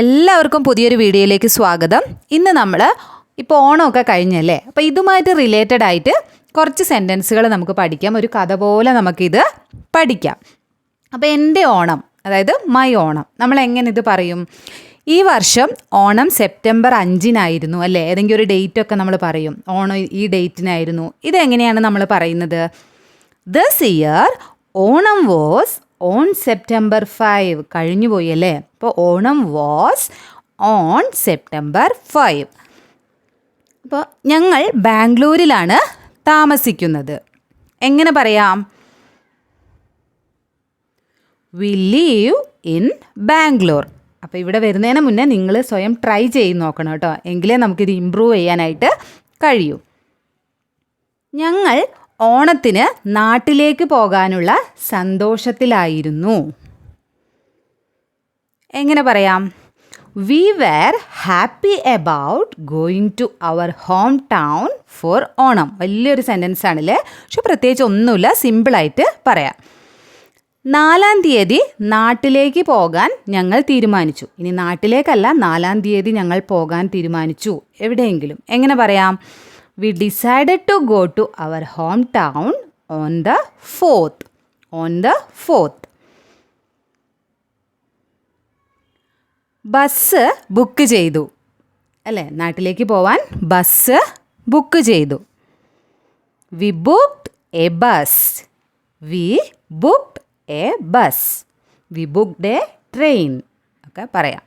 എല്ലാവർക്കും പുതിയൊരു വീഡിയോയിലേക്ക് സ്വാഗതം. ഇന്ന് നമ്മൾ ഇപ്പോൾ ഓണമൊക്കെ കഴിഞ്ഞല്ലേ? അപ്പോൾ ഇതുമായിട്ട് റിലേറ്റഡ് ആയിട്ട് കുറച്ച് സെന്റൻസുകൾ നമുക്ക് പഠിക്കാം. ഒരു കഥ പോലെ നമുക്കിത് പഠിക്കാം. അപ്പോൾ എന്റെ ഓണം അതായത് മൈ ഓണം നമ്മൾ എങ്ങനെ ഇത് പറയും? ഈ വർഷം ഓണം സെപ്റ്റംബർ അഞ്ചിനായിരുന്നു അല്ലേ? ഏതെങ്കിലും ഒരു ഡേറ്റ് ഒക്കെ നമ്മൾ പറയും. ഓണം ഈ ഡേറ്റിനായിരുന്നു ഇതെങ്ങനെയാണ് നമ്മൾ പറയുന്നത്? This year Onam was on September five കഴിഞ്ഞു പോയി അല്ലേ? അപ്പോൾ Onam was on September five അപ്പോൾ ഞങ്ങൾ ബാംഗ്ലൂരിലാണ് താമസിക്കുന്നത്. എങ്ങനെ പറയാം? വി ലീവ് ഇൻ ബാംഗ്ലൂർ അപ്പോൾ ഇവിടെ വരുന്നതിന് മുന്നേ നിങ്ങൾ സ്വയം ട്രൈ ചെയ്ത് നോക്കണം കേട്ടോ. എങ്കിലേ നമുക്കിത് ഇമ്പ്രൂവ് ചെയ്യാനായിട്ട് കഴിയൂ. ഞങ്ങൾ ഓണത്തിന് നാട്ടിലേക്ക് പോകാനുള്ള സന്തോഷത്തിലായിരുന്നു. എങ്ങനെ പറയാം? We were happy about going to our home town for Onam. വലിയൊരു സെന്റൻസ് ആണല്ലേ പക്ഷെ പ്രത്യേകിച്ച് ഒന്നുമില്ല സിമ്പിളായിട്ട് പറയാം. നാലാം തീയതി നാട്ടിലേക്ക് പോകാൻ ഞങ്ങൾ തീരുമാനിച്ചു. ഇനി നാട്ടിലേക്കല്ല നാലാം തീയതി ഞങ്ങൾ പോകാൻ തീരുമാനിച്ചു. എവിടെയെങ്കിലും. എങ്ങനെ പറയാം? We decided to go to our home town on the fourth on the fourth bus book ചെയ്തു. അല്ലേ? നാട്ടിലേക്ക് പോവാൻ ബസ് ബുക്ക് ചെയ്തു. We booked a bus we booked a bus we booked a train ഒക്കെ പറയാം.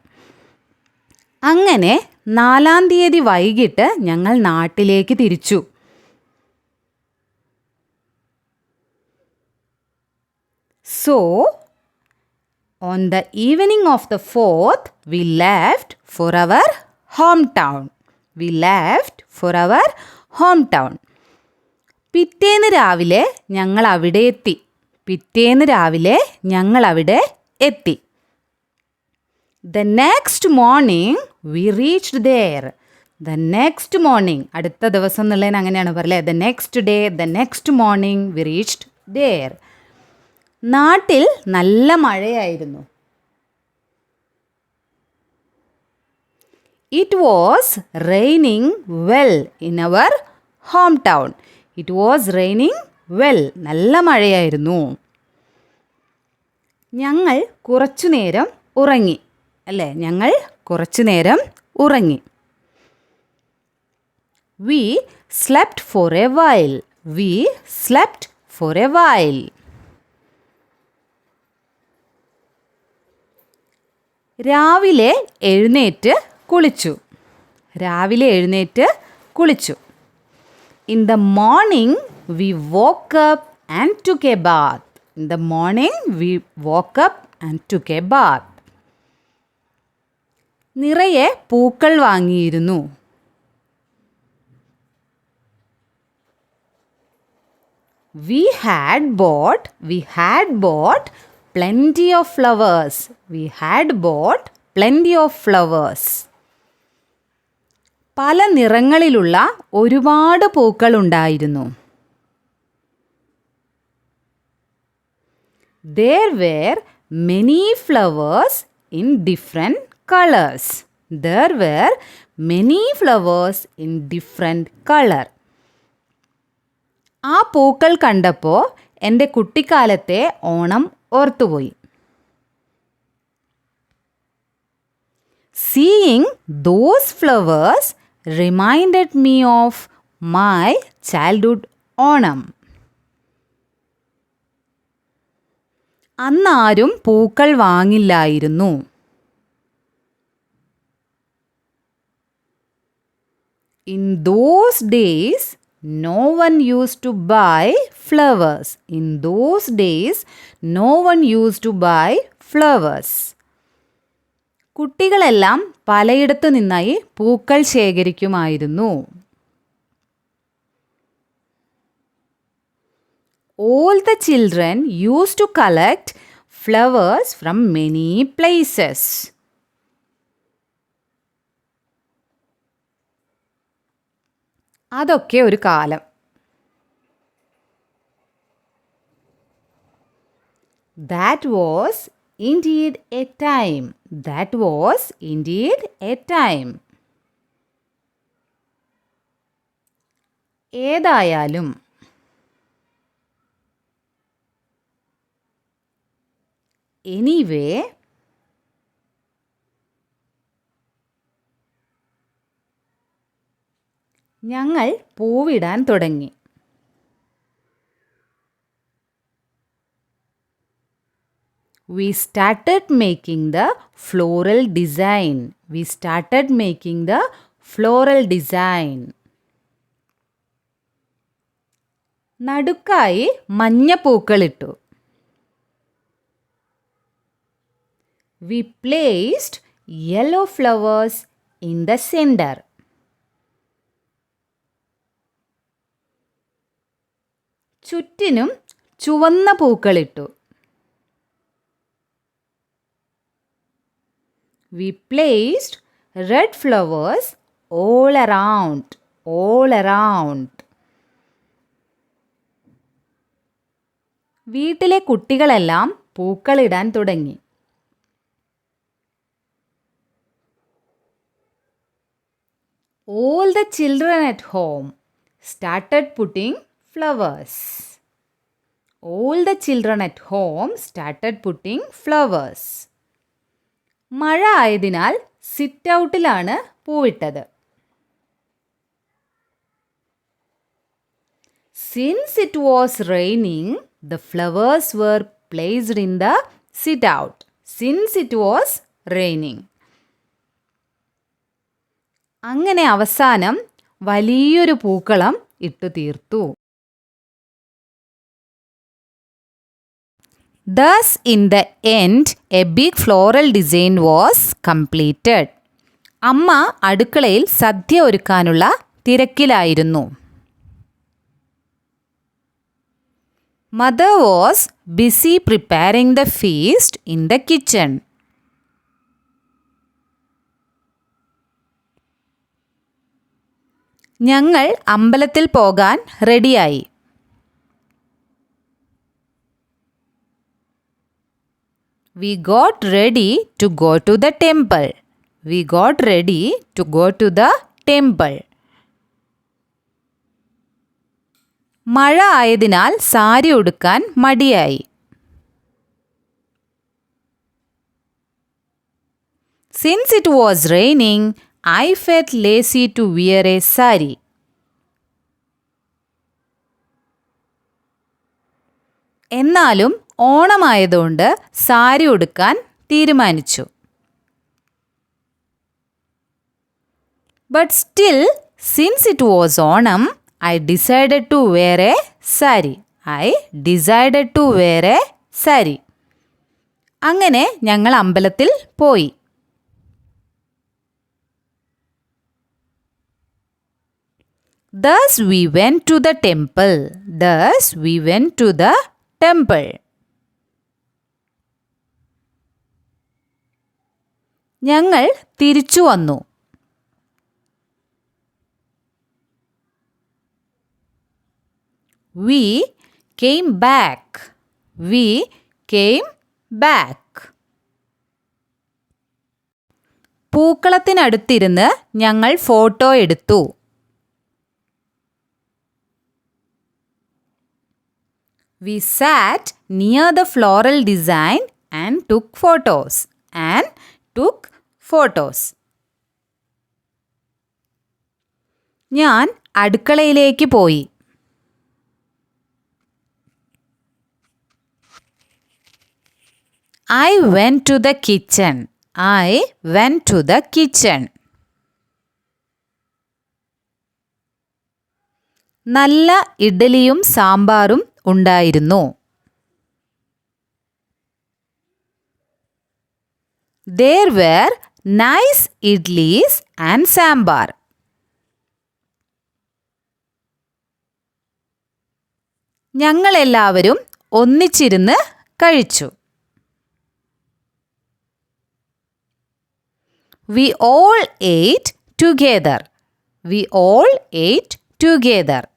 അങ്ങനെ നാലാം തീയതി വൈകിട്ട് ഞങ്ങൾ നാട്ടിലേക്ക് തിരിച്ചു. So on the evening of the fourth we left for our home town we left for our home town പിറ്റേന്ന് രാവിലെ ഞങ്ങൾ അവിടെ എത്തി. പിറ്റേന്ന് രാവിലെ ഞങ്ങൾ അവിടെ എത്തി. The next morning we reached there the next morning അടുത്ത ദിവസം എന്നുള്ളതിന് അങ്ങനെയാണ് പറയലേ the next day the next morning we reached there നാട്ടിൽ നല്ല മഴയായിരുന്നു. It was raining well in our home town it was raining well നല്ല മഴയായിരുന്നു. ഞങ്ങൾ കുറച്ചു നേരം ഉറങ്ങി. അല്ലേ? ഞങ്ങൾ കുറച്ചു നേരം ഉറങ്ങി. We slept for a while we slept for a while രാവിലെ എഴുന്നേറ്റ് കുളിച്ചു. രാവിലെ എഴുന്നേറ്റ് കുളിച്ചു. In the morning we woke up and took bath in the morning we woke up and took bath നിറയെ പൂക്കൾ വാങ്ങിയിരുന്നു. We had bought we had bought plenty of flowers we had bought plenty of flowers പല നിറങ്ങളിലുള്ള ഒരുപാട് പൂക്കൾ ഉണ്ടായിരുന്നു. There were many flowers in different colors. There were many flowers in different color. ആ പൂക്കൾ കണ്ടപ്പോൾ എന്റെ കുട്ടിക്കാലത്തെ ഓണം ഓർത്തുപോയി. Seeing those flowers reminded me of my childhood Onam. അന്നാരും പൂക്കൾ വാങ്ങില്ലായിരുന്നു. In those days no one used to buy flowers in those days no one used to buy flowers കുട്ടികളെല്ലാം പലയിടത്തു നിന്നായി പൂക്കൾ ശേഖരിക്കുമായിരുന്നു. All the children used to collect flowers from many places. അതൊക്കെ ഒരു കാലം that was indeed a time. That was indeed a time. ഏതായാലും anyway ഞങ്ങൾ പൂവിടാൻ തുടങ്ങി. We started making the floral design we started making the floral design നടുക്കായി മഞ്ഞ പൂക്കളിട്ടു we placed yellow flowers in the centre ചുറ്റിനും ചുവന്ന പൂക്കളിട്ടു. We placed red flowers all around all around വീട്ടിലെ കുട്ടികളെല്ലാം പൂക്കളിടാൻ തുടങ്ങി. All the children at home started putting flowers. All the children at home started putting flowers. മഴ ആയതിനാൽ സിറ്റ് ഔട്ടിലാണ് പൂവിട്ടത്. Since it was raining the flowers were placed in the sit out since it was raining അങ്ങനെ അവസാനം വലിയൊരു പൂക്കളം ഇട്ടു തീർത്തു Thus, in the end, a big floral design was completed. അമ്മ അടുക്കളയിൽ സദ്യ ഒരുക്കാനുള്ള തിരക്കിലായിരുന്നു. Mother was busy preparing the feast in the kitchen ഞങ്ങൾ അമ്പലത്തിൽ പോകാൻ റെഡിയായി we got ready to go to the temple. We got ready to go to the temple. മഴ ആയതിനാൽ സാരി ഉടുക്കാൻ മടിയായി since it was raining I felt lazy to wear a sari എന്നാലും ഓണമായതുകൊണ്ട് സാരി ഉടുക്കാൻ തീരുമാനിച്ചു but still since it was Onam I decided to wear a sari I decided to wear a sari അങ്ങനെ ഞങ്ങൾ അമ്പലത്തിൽ പോയി Thus we went to the temple. Thus we went to the temple. ഞങ്ങൾ തിരിച്ചു വന്നു. We came back we came back പൂക്കളത്തിനടുത്തിരുന്ന് ഞങ്ങൾ photo എടുത്തു. We sat near the floral design and took photos and took photos. ഞാൻ അടുക്കളയിലേക്ക് പോയി. I went to the kitchen I went to the kitchen നല്ല ഇഡ്ഡലിയും സാമ്പാറും ഉണ്ടായിരുന്നു. There were nice idlis and sambar ഞങ്ങളെല്ലാവരും ഒന്നിച്ചിരുന്ന് കഴിച്ചു. We all ate together we all ate together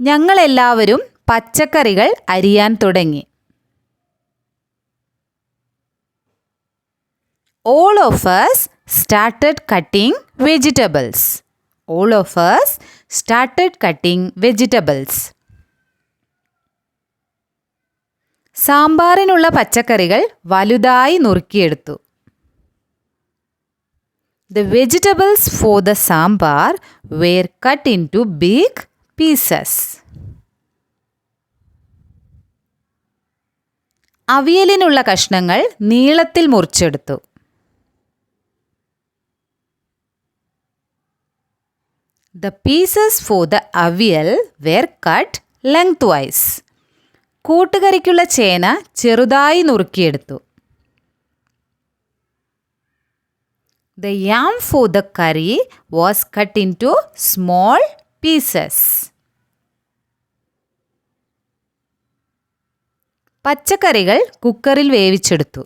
ഞങ്ങളെല്ലാവരും പച്ചക്കറികൾ അരിയാൻ തുടങ്ങി. All of us started cutting vegetables. All of us started cutting vegetables. സാമ്പാറിനുള്ള പച്ചക്കറികൾ വലുതായി നുറുക്കിയെടുത്തു the vegetables for the sambar were cut into big pieces അവിയലിനുള്ള കഷ്ണങ്ങൾ നീളത്തിൽ മുറിച്ചെടുത്തു The pieces for the avial were cut lengthwise. കൂട്ടുകറിക്കുള്ള ചേന ചെറുതായി നുറുക്കിയെടുത്തു. The yam for the curry was cut into small pieces പച്ചക്കറികൾ കുക്കറിൽ വേവിച്ചെടുത്തു.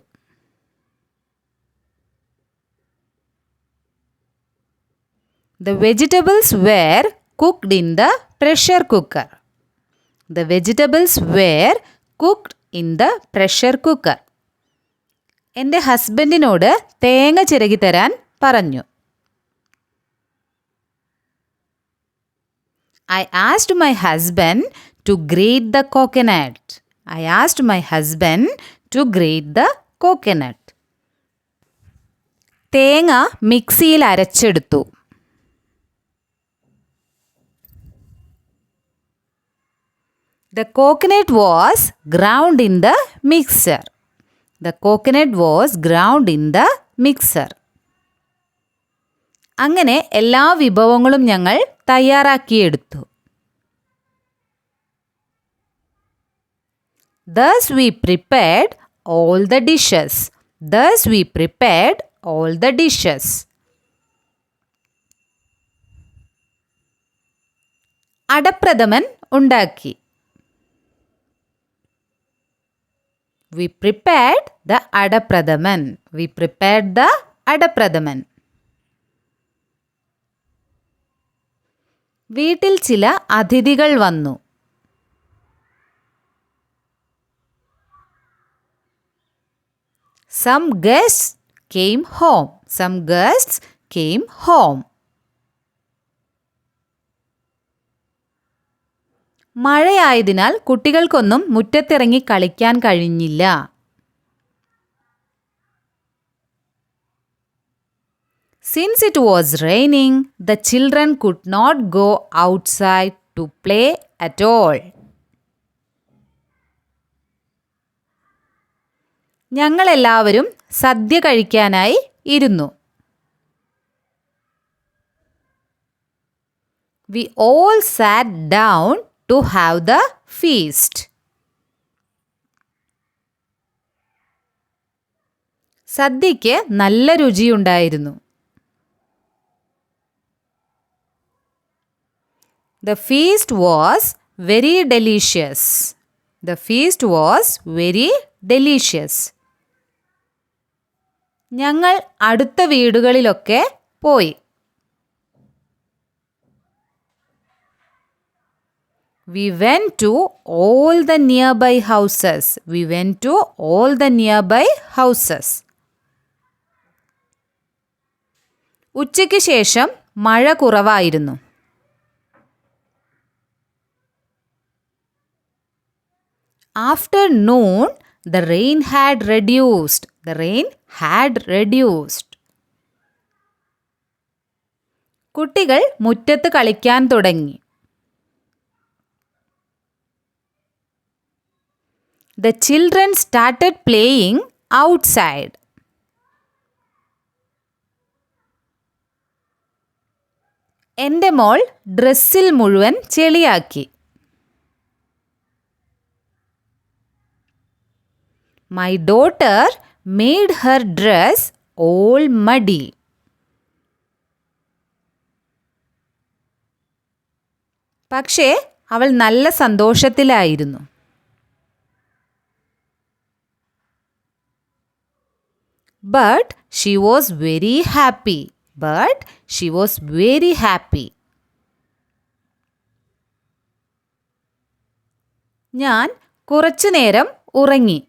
The vegetables were cooked in the pressure cooker. The vegetables were cooked in the pressure cooker. എന്റെ ഹസ്ബൻഡിനോട് തേങ്ങ ചിരകി തരാൻ പറഞ്ഞു I asked my husband to grate the coconut I asked my husband to grate the coconut തേങ്ങ മിക്സിയിൽ അരച്ചെടുത്തു The coconut was ground in the mixer. The coconut was ground in the mixer. അങ്ങനെ എല്ലാ വിഭവങ്ങളും ഞങ്ങൾ തയ്യാറാക്കിയെടുത്തു Thus we prepared all the dishes. Thus we prepared all the dishes. അടപ്രഥമൻ ഉണ്ടാക്കി We prepared the Adapradaman. We prepared the Adapradaman. വീട്ടിൽ ചില അതിഥികൾ വന്നു some guest came home some guest came home മഴയായതിനാൽ കുട്ടികൾക്കൊന്നും മുറ്റത്തിറങ്ങി കളിക്കാൻ കഴിഞ്ഞില്ല. Since it was raining the children could not go outside to play at all ഞങ്ങളെല്ലാവരും സദ്യ കഴിക്കാനായി ഇരുന്നു. We all sat down to have the feast സദ്യയ്ക്ക് നല്ല രുചിയുണ്ടായിരുന്നു. The feast was very delicious the feast was very delicious ഞങ്ങൾ അടുത്ത വീടുകളിലൊക്കെ പോയി. We all the nearby houses we went to all the nearby houses ഉച്ചയ്ക്ക് ശേഷം മഴ കുറവായിരുന്നു. Afternoon the rain had reduced the rain had reduced കുട്ടികൾ മുറ്റത്ത് കളിക്കാൻ തുടങ്ങി. The children started playing outside. എന്റെ മോൾ ഡ്രസ്സിൽ മുഴുവൻ ചെളിയാക്കി. My daughter made her dress all muddy പക്ഷേ അവൾ നല്ല സന്തോഷത്തിലായിരുന്നു. But she was very happy but she was very happy ഞാൻ കുറച്ചു നേരം ഉറങ്ങി.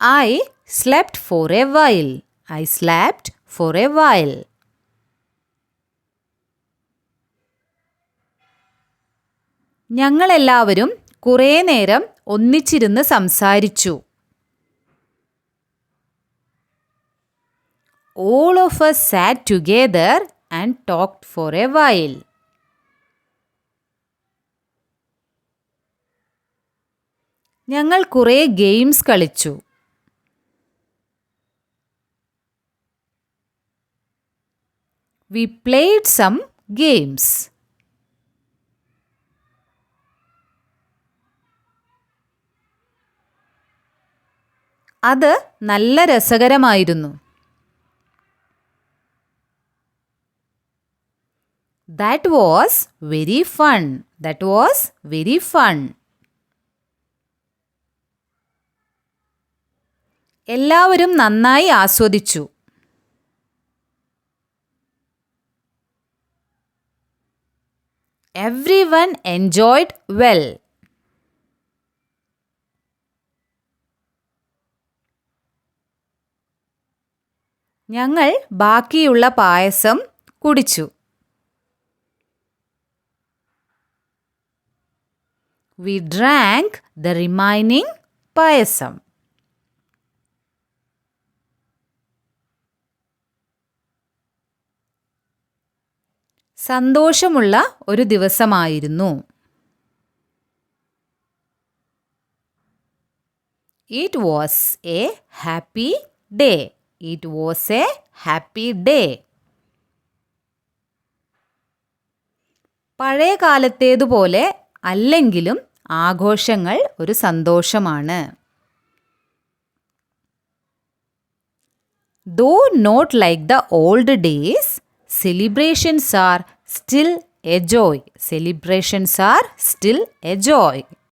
I slept for a while I slept for a while ഞങ്ങളെല്ലാവരും കുറേ നേരം ഒന്നിച്ചിരുന്ന് സംസാരിച്ചു. All of us sat together and talked for a while ഞങ്ങൾ കുറേ ഗെയിംസ് കളിച്ചു. വി പ്ലേഡ് സം ഗെയിംസ് അത് നല്ല രസകരമായിരുന്നു. That was very fun that was very fun എല്ലാവരും നന്നായി ആസ്വദിച്ചു. എവ്രി വൺ എൻജോയ്ഡ് വെൽ ഞങ്ങൾ ബാക്കിയുള്ള പായസം കുടിച്ചു. We drank the remaining payasam. സന്തോഷമുള്ള ഒരു ദിവസമായിരുന്നു. It was a happy day it was a happy day പഴയ കാലത്തേതുപോലെ അല്ലെങ്കിലും ആഘോഷങ്ങൾ ഒരു സന്തോഷമാണ്. Though not like the old days celebrations are still a joy celebrations are still a joy